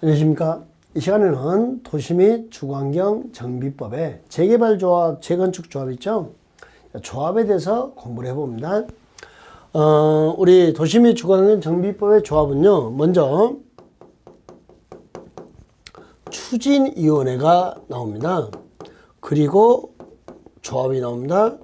안녕하십니까. 이 시간에는 도시 및 주거환경 정비법의 재개발 조합, 재건축 조합 있죠? 조합에 대해서 공부를 해봅니다. 어, 우리 도시 및 주거환경 정비법의 조합은요, 먼저 추진위원회가 나옵니다. 그리고 조합이 나옵니다.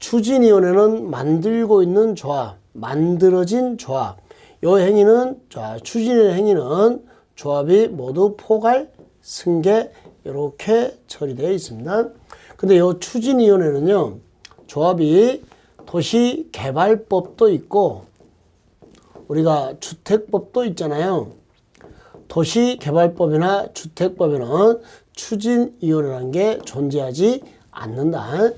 추진위원회는 만들고 있는 조합, 만들어진 조합. 요 행위는 자, 추진의 행위는 조합이 모두 포괄, 승계 이렇게 처리되어 있습니다. 근데 요 추진위원회는요, 조합이 도시개발법도 있고 우리가 주택법도 있잖아요. 도시개발법이나 주택법에는 추진위원회라는 게 존재하지 않는다.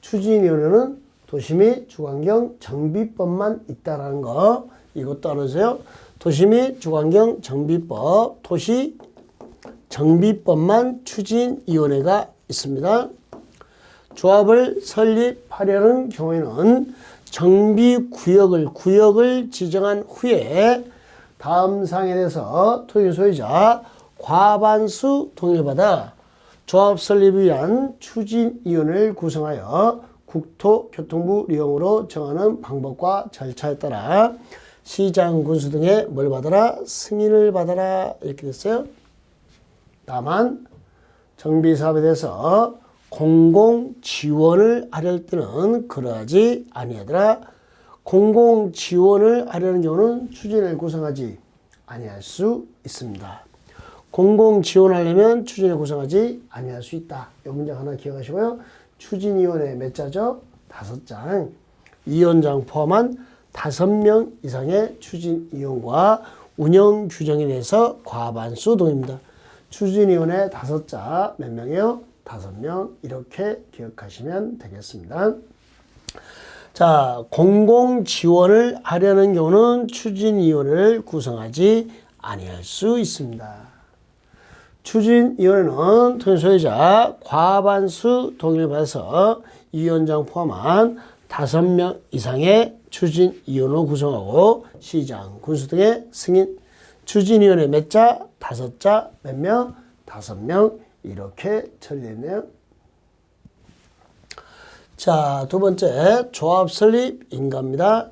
추진위원회는 도시 및 주관경 정비법만 있다라는 거 이것도 알아주세요. 도시 및 주관경 정비법, 도시 정비법만 추진위원회가 있습니다. 조합을 설립하려는 경우에는 정비구역을 구역을 지정한 후에 다음 사항에 대해서 토지 소유자 과반수 동의를 받아 조합 설립을 위한 추진위원회를 구성하여 국토교통부 리용으로 정하는 방법과 절차에 따라 시장 군수 등의 뭘 받아라 승인을 받아라 이렇게 됐어요. 다만 정비 사업에 대해서 공공 지원을 하려 때는 그러하지 아니하더라. 공공 지원을 하려는 경우는 추진을 구성하지 아니할 수 있습니다. 공공 지원하려면 추진을 구성하지 아니할 수 있다. 이 문장 하나 기억하시고요. 추진위원회 몇 자죠? 다섯 장. 위원장 포함한 다섯 명 이상의 추진위원과 운영 규정에 대해서 과반수 동입니다. 추진위원회 다섯 자 몇 명이요? 다섯 명 이렇게 기억하시면 되겠습니다. 자, 공공 지원을 하려는 경우는 추진위원회를 구성하지 아니할 수 있습니다. 추진위원회는 토지소유자 과반수 동의를 받아서 위원장 포함한 다섯 명 이상의 추진 위원을 구성하고 시장, 군수 등의 승인, 추진 위원회 몇 자? 다섯 자, 몇 명? 다섯 명 이렇게 처리됐네요. 자, 두 번째 조합 설립 인가입니다.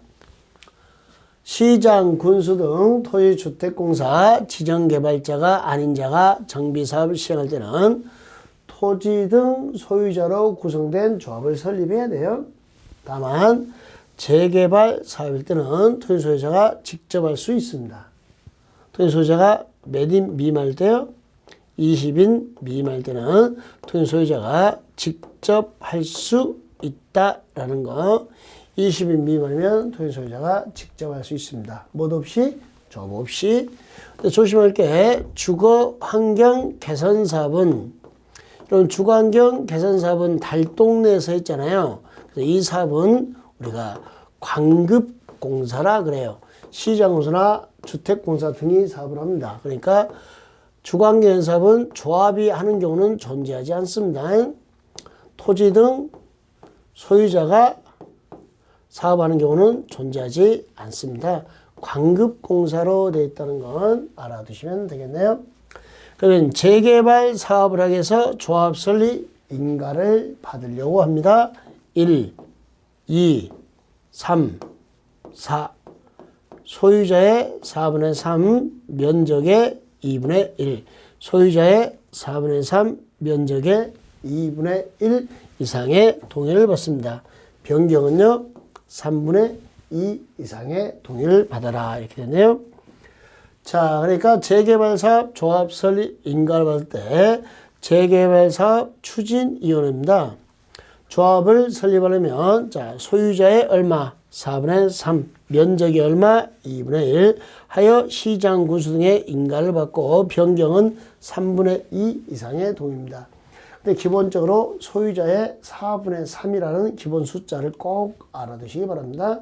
시장, 군수 등 토지주택공사 지정개발자가 아닌 자가 정비사업을 시행할 때는 토지 등 소유자로 구성된 조합을 설립해야 돼요. 다만 재개발 사업일 때는 토지 소유자가 직접 할 수 있습니다. 토지 소유자가 몇인 미만일 때요? 20인 미만일 때는 토지 소유자가 직접 할 수 있다라는 거. 20인 미만이면 토지 소유자가 직접 할 수 있습니다. 못 없이 조합 없이. 조심할 게 주거 환경 개선 사업은 이런 주거 환경 개선 사업은 달동네에서 했잖아요. 그래서 이 사업은 우리가 광급 공사라 그래요. 시장공사나 주택공사 등이 사업을 합니다. 그러니까 주거환경 사업은 조합이 하는 경우는 존재하지 않습니다. 토지 등 소유자가 사업하는 경우는 존재하지 않습니다. 광급공사로 되어 있다는 건 알아두시면 되겠네요. 그러면 재개발 사업을 하기 위해서 조합 설립 인가를 받으려고 합니다. 1, 2, 3, 4. 소유자의 4분의 3 면적의 2분의 1. 소유자의 4분의 3 면적의 2분의 1 이상의 동의를 받습니다. 변경은요, 3분의 2 이상의 동의를 받아라. 이렇게 되네요. 자, 그러니까 재개발 사업 조합 설립 인가를 받을 때 재개발 사업 추진 위원회입니다. 조합을 설립하려면 자, 소유자의 얼마 4분의 3, 면적이 얼마 2분의 1 하여 시장 구수 등의 인가를 받고 변경은 3분의 2 이상의 동의입니다. 근데 기본적으로 소유자의 4분의 3이라는 기본 숫자를 꼭 알아두시기 바랍니다.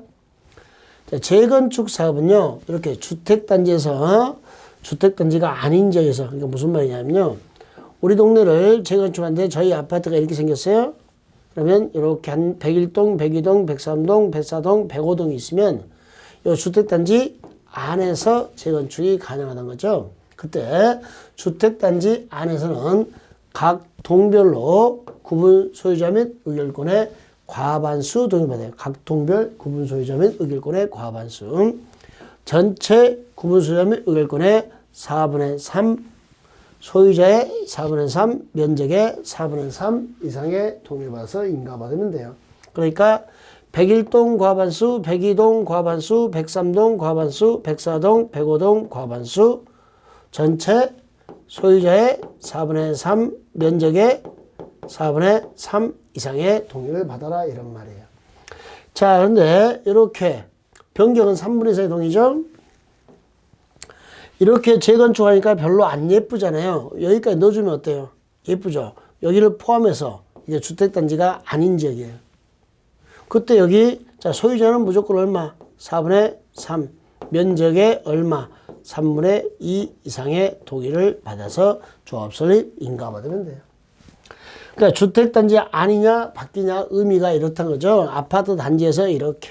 자, 재건축 사업은요, 이렇게 주택단지에서, 주택단지가 아닌 지역에서, 그러니까 무슨 말이냐면요, 우리 동네를 재건축하는데 저희 아파트가 이렇게 생겼어요. 그러면 이렇게 한 101동, 102동, 103동, 104동, 105동이 있으면 이 주택단지 안에서 재건축이 가능하다는 거죠. 그때 주택단지 안에서는 각 동별로 구분 소유자 및 의결권의 과반수 동의받아요. 각 동별 구분 소유자 및 의결권의 과반수. 전체 구분 소유자 및 의결권의 4분의 3 소유자의 4분의 3 면적의 4분의 3 이상의 동의를 받아서 인가받으면 돼요. 그러니까 101동 과반수, 102동 과반수, 103동 과반수, 104동, 105동 과반수 전체 소유자의 4분의 3 면적의 4분의 3 이상의 동의를 받아라 이런 말이에요. 자, 그런데 이렇게 변경은 3분의 4의 동의죠. 이렇게 재건축하니까 별로 안 예쁘잖아요. 여기까지 넣어주면 어때요? 예쁘죠? 여기를 포함해서 이게 주택단지가 아닌 지역이에요. 그때 여기 자 소유자는 무조건 얼마? 4분의 3 면적의 얼마? 3분의 2 이상의 동의를 받아서 조합 설립 인가받으면 돼요. 그러니까 주택 단지 아니냐 바뀌냐 의미가 이렇다는 거죠. 아파트 단지에서 이렇게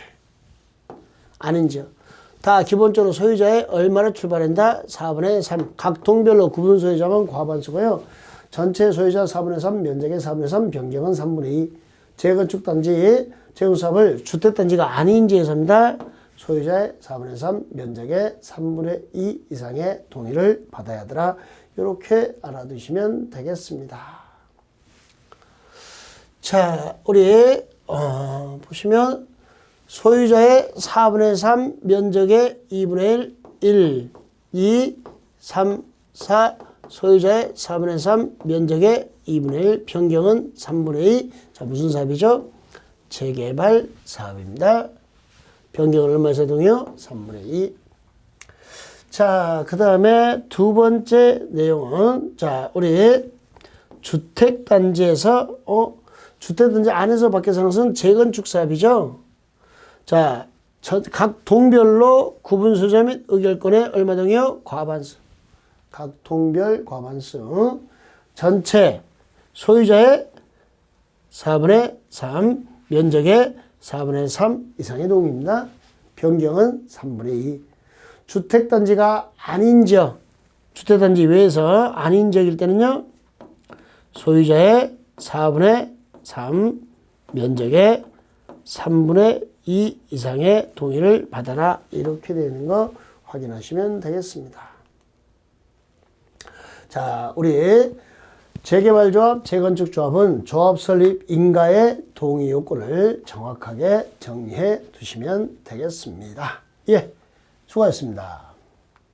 아닌 지역. 다 기본적으로 소유자의 얼마를 출발한다? 4분의 3. 각 동별로 구분 소유자만 과반수고요. 전체 소유자 4분의 3, 면적의 4분의 3, 변경은 3분의 2. 재건축 단지, 재건사업을 주택 단지가 아닌 지에서입니다. 소유자의 4분의 3, 면적의 3분의 2 이상의 동의를 받아야 하더라. 이렇게 알아두시면 되겠습니다. 자, 우리 어, 보시면 소유자의 4분의 3 면적의 2분의 1, 1, 2, 3, 4 소유자의 4분의 3 면적의 2분의 1 변경은 3분의 2. 자, 무슨 사업이죠? 재개발 사업입니다. 변경은 얼마에서 동의요? 3분의 2. 자, 그 다음에 두 번째 내용은 자, 우리 주택단지에서 어 주택단지 안에서 밖에서 하는 것은 재건축 사업이죠. 자, 저, 각 동별로 구분 소유자 및 의결권의 얼마 동의요? 과반수. 각 동별 과반수. 전체 소유자의 4분의 3, 면적의 4분의 3 이상의 동의입니다. 변경은 3분의 2. 주택단지가 아닌 지역, 주택단지 외에서 아닌 지역일 때는요, 소유자의 4분의 3, 면적의 3분의 2 이상의 동의를 받아라. 이렇게 되는 거 확인하시면 되겠습니다. 자, 우리 재개발 조합, 재건축 조합은 조합 설립 인가의 동의 요건을 정확하게 정리해 두시면 되겠습니다. 예, 수고하셨습니다.